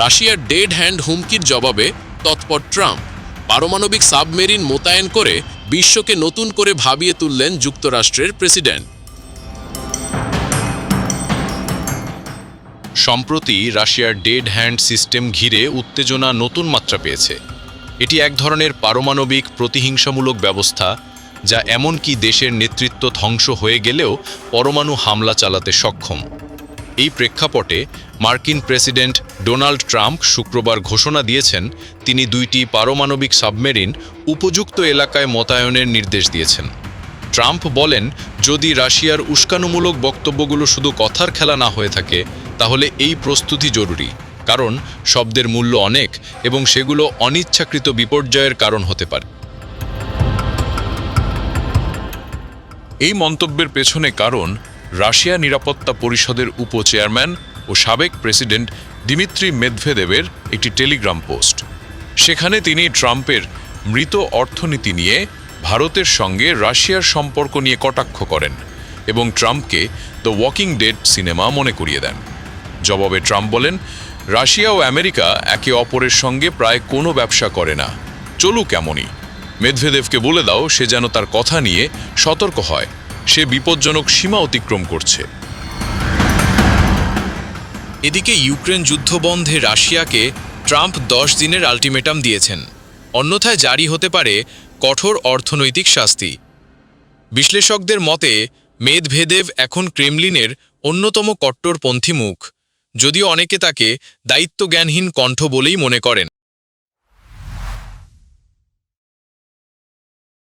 রাশিয়ার dead hand হুমকির জবাবে তৎপর ট্রাম্প। পারমাণবিক সাবমেরিন মোতায়েন করে বিশ্বকে নতুন করে ভাবিয়ে তুললেন যুক্তরাষ্ট্রের প্রেসিডেন্ট। সম্প্রতি রাশিয়ার ডেড হ্যান্ড সিস্টেম ঘিরে উত্তেজনা নতুন মাত্রা পেয়েছে। এটি এক ধরনের পারমাণবিক প্রতিহিংসামূলক ব্যবস্থা, যা এমনকি দেশের নেতৃত্ব ধ্বংস হয়ে গেলেও পরমাণু হামলা চালাতে সক্ষম। এই প্রেক্ষাপটে মার্কিন প্রেসিডেন্ট ডোনাল্ড ট্রাম্প শুক্রবার ঘোষণা দিয়েছেন, তিনি দুইটি পারমাণবিক সাবমেরিন উপযুক্ত এলাকায় মোতায়নের নির্দেশ দিয়েছেন। ট্রাম্প বলেন, যদি রাশিয়ার উস্কানুমূলক বক্তব্যগুলো শুধু কথার খেলা না হয়ে থাকে, তাহলে এই প্রস্তুতি জরুরি, কারণ শব্দের মূল্য অনেক এবং সেগুলো অনিচ্ছাকৃত বিপর্যয়ের কারণ হতে পারে। এই মন্তব্যের পেছনে কারণ রাশিয়া নিরাপত্তা পরিষদের উপচেয়ারম্যান ও সাবেক প্রেসিডেন্ট দিমিত্রি মেদভেদেবের একটি টেলিগ্রাম পোস্ট। সেখানে তিনি ট্রাম্পের মৃত অর্থনীতি নিয়ে ভারতের সঙ্গে রাশিয়ার সম্পর্ক নিয়ে কটাক্ষ করেন এবং ট্রাম্পকে দ্য ওয়াকিং ডেড সিনেমা মনে করিয়ে দেন। জবাবে ট্রাম্প বলেন, রাশিয়া ও আমেরিকা একে অপরের সঙ্গে প্রায় কোনো ব্যবসা করে না। চলুক এমনই। মেদভেদেবকে বলে দাও, সে যেন তার কথা নিয়ে সতর্ক হয়। সে বিপজ্জনক সীমা অতিক্রম করছে। এদিকে ইউক্রেন যুদ্ধবন্ধে রাশিয়াকে ট্রাম্প দশ দিনের আলটিমেটাম দিয়েছেন। অন্যথায় জারি হতে পারে কঠোর অর্থনৈতিক শাস্তি। বিশ্লেষকদের মতে মেদভেদেব এখন ক্রেমলিনের অন্যতম কট্টরপন্থী মুখ, যদিও অনেকে তাকে দায়িত্বজ্ঞানহীন কণ্ঠ বলেই মনে করেন।